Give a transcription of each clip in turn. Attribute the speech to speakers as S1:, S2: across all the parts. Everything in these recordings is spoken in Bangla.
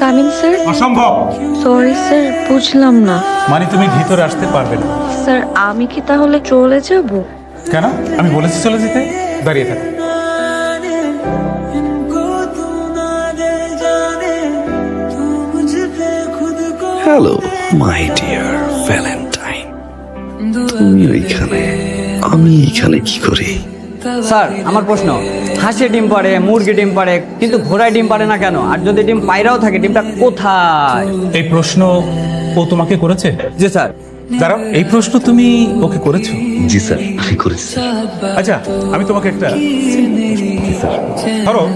S1: কামিং স্যার
S2: অসম্ভব।
S1: সরি স্যার বুঝলাম না।
S2: মানে তুমি ভিতরে আসতে পারবে না।
S1: স্যার আমি কি তাহলে চলে যাব?
S2: কেন? আমি বলেছি চলে যেতে। দাঁড়িয়ে থাকো।
S3: হ্যালো মাই ডিয়ার ভ্যালেন্টাইন তুমি ওইখানে আমি এখানে কি করি?
S4: স্যার আমার প্রশ্ন। হাঁসে ডিম পারে মুরগি ডিম পারে কিন্তু ঘোড়ায় ডিম পারে না কেন? আর যদি ডিম পায়রাও থাকে ডিমটা কোথায়?
S2: এই প্রশ্ন ও তোমাকে করেছে?
S4: জি স্যার।
S2: দাঁড়াও এই প্রশ্ন তুমি ওকে করেছ?
S3: জি স্যার আমি করেছি।
S2: আচ্ছা আমি তোমাকে একটা ধরো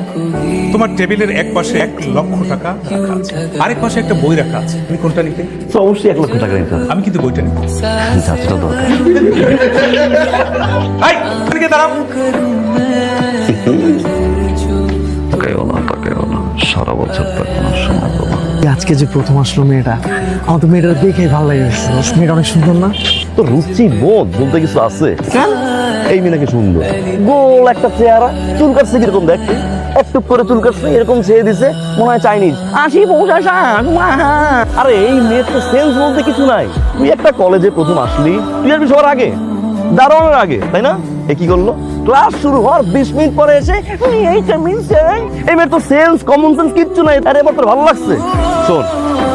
S2: তোমার টেবিলের এক পাশে এক লক্ষ টাকা রাখা আছে। আরেক পাশে একটা বই রাখা আছে। তুমি কোনটা নিতে?
S3: তো অবশ্যই এক লক্ষ টাকা নিতে হবে।
S2: আমি কিন্তু বইটা নিতে
S3: যাত্রা দরকার।
S2: এই, দাঁড়াও।
S3: তাকাইও না তাকাইও না। সারা বছর সময়
S5: আজকে যে প্রথম আসলো মেয়েটা আমার তো মেয়েটা দেখে ভালো লাগে। মেয়েটা অনেক সুন্দর না?
S3: তো রুচি বোধ বলতে কিছু আছে। এই মেয়েকে সুন্দর। গোল একটা চেহারা। চুল কাটছে কীরকম দেখতে একটু করে চুল কাটছে এরকম ছেড়ে দিছে মনে হয় চাইনিজ। আশি পৌঁছা আরে এই মেয়ের তো সেন্স বলতে কিছু নাই। তুই একটা কলেজে প্রথম আসলি তুই আসবি সবার আগে। দারোয়ানের আগে তাই না? এ কি করল? ক্লাস শুরু হওয়ার বিশ মিনিট পরে এসে "উই, এইটা এই মেয়ের তো সেন্স কমন সেন্স কিচ্ছু নাই। আরে এবার তোর ভালো লাগছে। শোন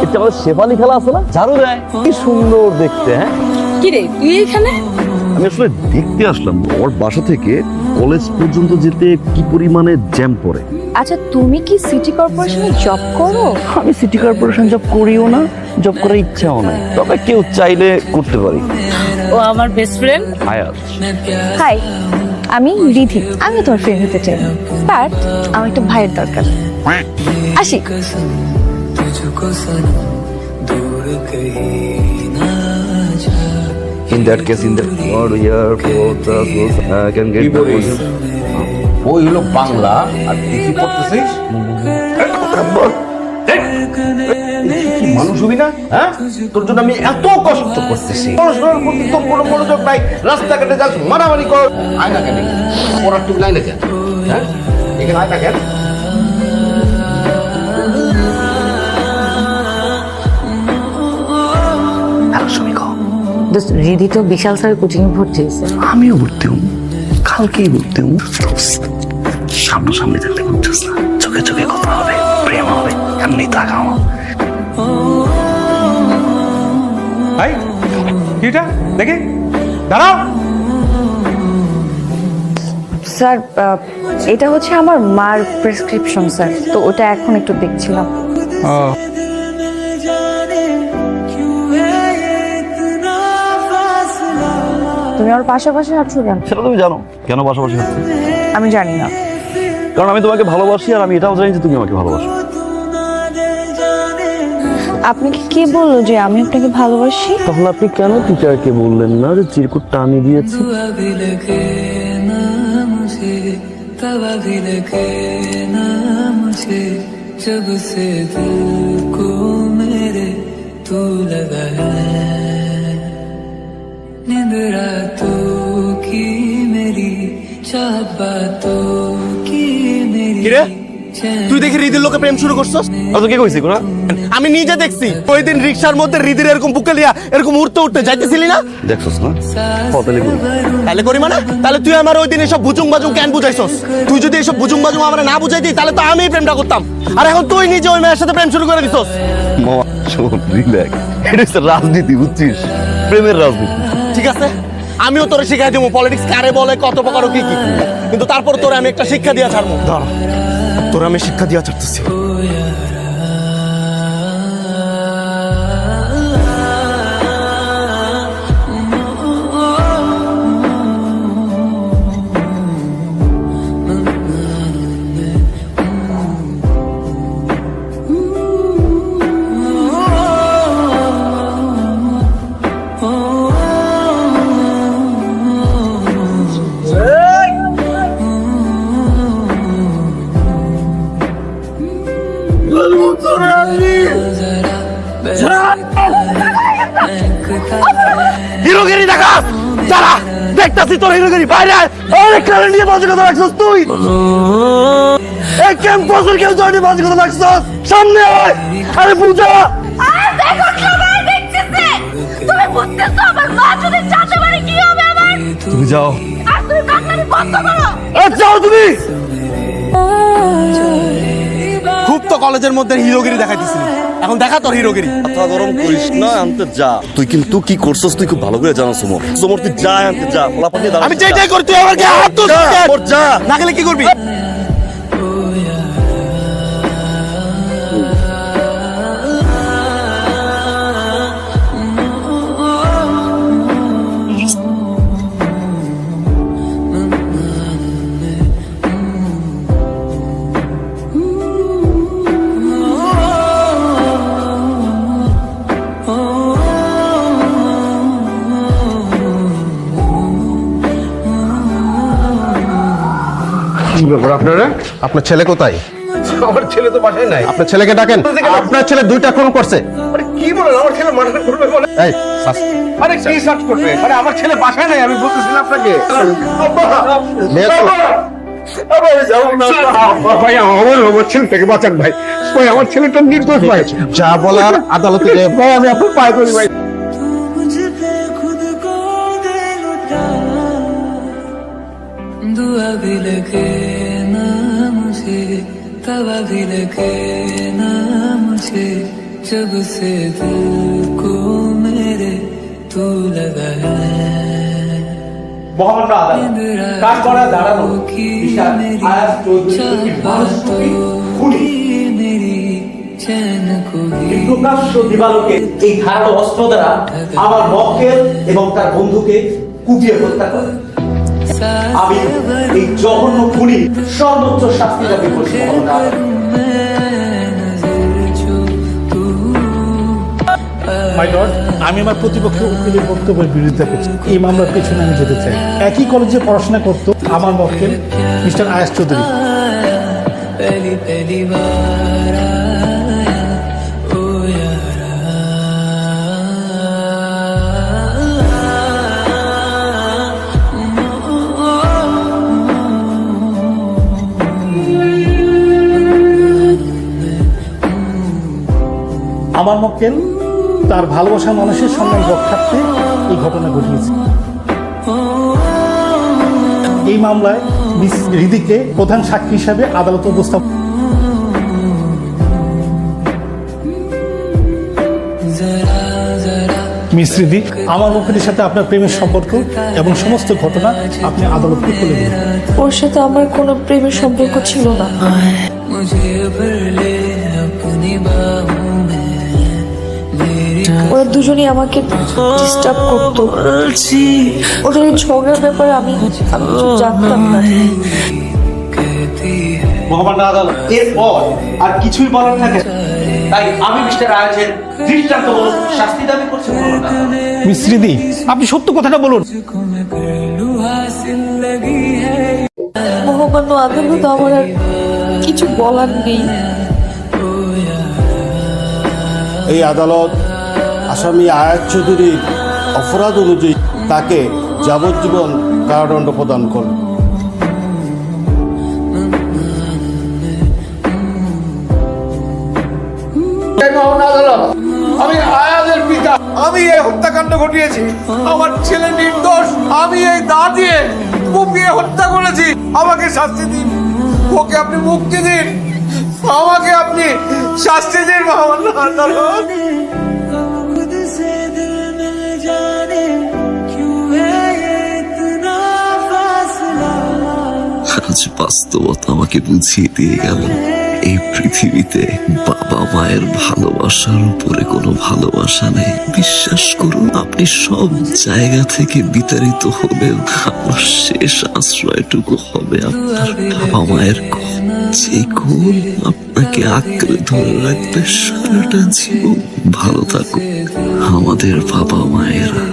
S3: এটা আমাদের শেফালি খেলা আছে না? ঝাড়ু দেয়। কি সুন্দর দেখতে হ্যাঁ?
S6: কিরে তুই এখানে
S3: আমি আসলে দেখতে আসলাম ওর বাসা থেকে কলেজ পর্যন্ত যেতে কি পরিমাণে জ্যাম পড়ে?
S6: আচ্ছা তুমি কি সিটি কর্পোরেশনে জব করো?
S3: আমি সিটি কর্পোরেশন জব করিও না জব করার ইচ্ছাও নাই। তবে কেউ চাইলে করতে পারি।
S6: ও আমার বেস্ট ফ্রেন্ড
S3: আয়াস
S6: হাই আমি রিধি। আমি তোর ফ্রেন্ড হতে চাই। বাট আমার একটা ভাইয়ের দরকার। আসি।
S3: In that case in that word year for the can get the
S7: বই হলো বাংলা আর তুই কি পড়তেছিস কি মানুষ হবি না? হ্যাঁ? তোর জন্য আমি এত কষ্ট করতেছি। পড়াশোনার প্রতি তোর কোনো মনোযোগ নাই। রাস্তাঘাটে যাস মারামারি কর। আয় না কেন পড়ার টুক নাই না কেন হ্যাঁ? এখানে আয় না কেন
S8: রিধি তো বিশাল স্যার কোচিং ভর্তি হয়েছে।
S3: আমিও ভর্তি হম কালকেই ভর্তি হম সামনাসামনি থাকলে বুঝছিস না? চোখে চোখে কথা হবে প্রেম হবে এমনি তাকাও
S2: ভাই কিটা দেখে। দাঁড়াও।
S6: স্যার এটা হচ্ছে আমার মার প্রেসক্রিপশন স্যার। তো ওটা এখন একটু দেখছিলাম। তুমি আমার পাশাপাশি আছো কেন
S3: সেটা তুমি জানো কেন পাশাপাশি হচ্ছে
S6: আমি জানি না
S3: কারণ আমি তোমাকে ভালোবাসি আর আমি এটাও জানি যে তুমি আমাকে ভালোবাসো
S6: আপনাকে কে বললো যে আমি আপনাকে ভালোবাসি
S3: তাহলে আপনি কেন টিচারকে বললেন না যে চিরকুটটা আমি দিয়েছি
S9: तब भी लगे ना मुझे जब से दिल को मेरे तू लगा है नींद
S5: কিরে? তুই দেখি রিদির লোকে প্রেম শুরু করছস?
S3: কে কইছি কোনা
S5: আমি নিজে দেখছি। ওই দিন রিক্সার মধ্যে রিদির এরকম বুকে লিয়া এরকম উঠতে যাইতেছিলি না?
S3: দেখছস না? কতলে
S5: তাহলে করি মানে? তাহলে তুই আমার ওই দিন এসব বুজুং বাজুং কেন বুঝাইছস? তুই যদি এসব বুজুং বাজুং আমার না বুঝাইতি তাহলে তো আমি প্রেমটা করতাম। আর এখন তুই নিজে ওই মেয়ের সাথে প্রেম শুরু করে দিছস।
S3: মামা শোন রিল্যাক্স এটা রাজনীতি বুঝছিস? প্রেমের রাজনীতি।
S5: ঠিক আছে? আমিও তোরে শিখাই দেবো পলিটিক্স কারে বলে, কত প্রকার কি কি। কিন্তু তারপর তোরে আমি একটা শিক্ষা দিয়া ছাড়বো। ধর তোর আমি শিক্ষা দিয়া ছাড়তেছি। হিরোগিরি দেখাস! দাঁড়া দেখতাছি তোর হিরোগিরি। বাইরে। অনেক কারণ নিয়ে বাজে কথা রাখছিস তুই।
S3: এই ক্যাম্পাসের কেউ জয়নি বাজি কথা লাগছস সামনে আয়। আরে পূজা।
S10: তুমি
S11: যাও
S10: তুমি।
S3: তো কলেজের মধ্যে হিরোগিরি দেখাইতেছিলি এখন দেখা তোর হিরোগিরি।
S11: মাথা গরম করিস না আনতে যা। তুই কিন্তু কি করছস তুই খুব ভালো করে জানো সমর সমর তুই যা আনতে যা।
S3: আমি যাই যাই করি তুই আমাকে হাত তো
S11: যা, যা।
S3: না গেলে কি করবি?
S7: আপনারা আপনার ছেলে কোথায় আমার ছেলে তো বাসায় নাই আপনার ছেলেকে ডাকেন আপনার ছেলে দুইটা খুন করছে আরে কি বলেন আমার ছেলে মার্ডার করবে বলে এই সাস-
S2: আরে কি সার্চ করবে আরে আমার ছেলে বাসায় নাই আমি বলতেছিলাম আপনাকে
S7: মেয়ে তো-
S2: ভাই আমার আমার ছেলেটাকে বাঁচান ভাই ভাই আমার ছেলেটা নির্দোষ ভাই
S7: যা বলার আদালতে যে
S2: ভাই আমি আপনার পায়ে করি ভাই
S5: मुझ पे खुद को दे लुटा दुआ भी लगे ना मुझे तवा भी लगे ना मुझे जब से दिल को मेरे तू लगा है
S2: মহামান্য আদালত কাজ করা দাঁড়ানো
S5: की
S2: বিশাল আয়াস চৌধুরী একটি মানুষ খুনি খুনি
S5: मेरी चैन को भी
S12: প্রকাশ্য দিবালোকে এই ধারালো অস্ত্র দ্বারা আমার মক্কেল এবং তার বন্ধুকে কুপিয়ে হত্যা করে আমি এই জঘন্য খুনি সর্বোচ্চ শাস্তি দাবি করছি
S13: মাই লর্ড আমি আমার প্রতিপক্ষের উকিলের বক্তব্যের বিরোধিতা করছি এই মামলার পেছনে আমি যেতে চাই। একই কলেজে পড়াশোনা করত আমার মক্কেল মিস্টার আয়াস চৌধুরী। আমার মধ্যে তার ভালোবাসা মানুষের সম্মান রক্ষার্থে এই ঘটনা ঘটিয়েছে। এই মামলায় মিস হৃদিকে প্রধান সাক্ষী হিসাবে আদালত উপস্থাপন মিস হৃদি আমার মুখের সাথে আপনার প্রেমের সম্পর্ক এবং সমস্ত ঘটনা আপনি আদালতকে খুলে দিন।
S10: ওর সাথে আমার কোনো প্রেমের সম্পর্ক ছিল না। ওরা দুজনেই আমাকে ডিস্টার্ব করতো। ওদের ঝগড়ার ব্যাপারে আমি জানতাম না।
S12: ভগবান দাদা এরপর আর কিছুই বলার থাকে তাই আমি মিস্টার আয়াজের শাস্তি দাবি করছি
S13: মিশ্রিদি আপনি সত্য কথাটা বলুন।
S10: মহামান্য তো আমার আর কিছু বলার নেই।
S3: এই আদালত আসামি আয়াত চৌধুরীর অপরাধ অনুযায়ী তাকে যাবজ্জীবন কারাদণ্ড প্রদান করবে
S2: আমি আয়াজের পিতা। আমি এই হত্যাকাণ্ড ঘটিয়েছি। আমার ছেলে নির্দোষ। আমি এই দা দিয়ে কুপিয়ে হত্যা করেছি। আমাকে শাস্তি দিন। ওকে আপনি মুক্তি দিন। আমাকে আপনি শাস্তি দিন, মহামান্য আদালত
S11: আজ বাস্তবতা আমাকে বুঝিয়ে দিয়ে গেল, এই পৃথিবীতে বাবা মায়ের ভালোবাসার উপরে কোনো ভালোবাসা নেই বিশ্বাস করুন, আপনি সব জায়গা থেকে বিতাড়িত হলেও আপনার শেষ আশ্রয়টুকু হবে আপনার বাবা মায়ের। যে কোল আপনাকে আঁকড়ে ধরে রাখবে, সারাটা জীবন ভালো থাকুক আমাদের বাবা মায়েরা